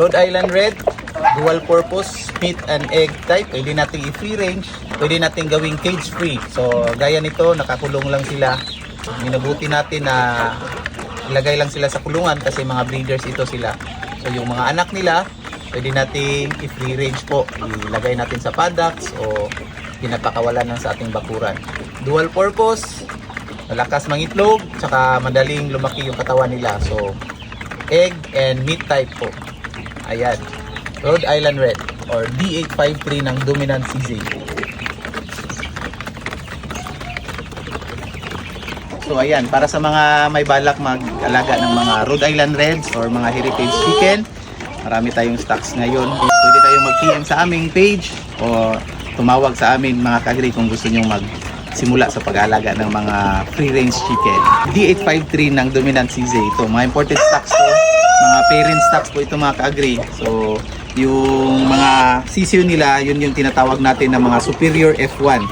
Rhode Island Red, dual purpose, meat and egg type. Pwede nating i-free range, pwede nating gawing cage free. So, gaya nito, nakakulong lang sila. Minabuti natin na ilagay lang sila sa kulungan kasi mga breeders ito sila. So, yung mga anak nila, pwede nating i-free range po. Ilagay natin sa paddocks o pinapakawalan lang sa ating bakuran. Dual purpose, malakas mangitlog, tsaka madaling lumaki yung katawan nila. So, egg and meat type po. Ayan. Rhode Island Red or D853 ng Dominant CZ. So ayan, para sa mga may balak mag-alaga ng mga Rhode Island Reds or mga heritage chicken, marami tayong stocks ngayon. Pwede kayong mag-PM sa aming page o tumawag sa amin mga kagri kung gusto nyong mag simula sa pag-alaga ng mga free range chicken. D853 ng Dominant CZ ito. Mga imported stocks to. Mga parent stocks po ito mga ka-agree. So, yung mga sisiyo nila, yun yung tinatawag natin na mga superior F1.